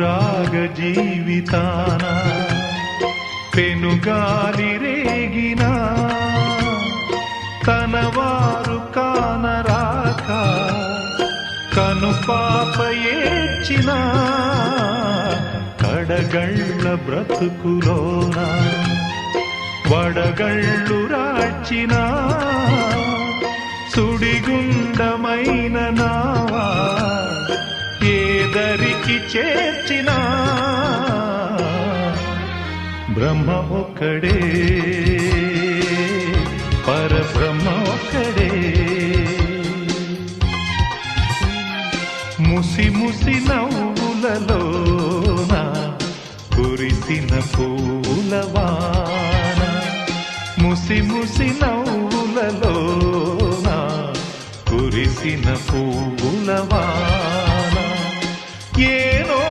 అనురాగ జీవితాన పెనుగాలి రేగినా తన వారు కానరాక కను పాప ఏడ్చిన కడగళ్ళ బ్రతుకులోన వడగళ్ళు రాచిన సుడిగుండమైన నావా అందరికి చేర్చిన బ్రహ్మ ఒక్కడే. పరబ్రహ్మ ఒక్కడే. ముసి ముసి నవ్వులలోన కురిసిన పూలవాన ముసి ముసి నవ్వులలోన కురిసిన పూలవాన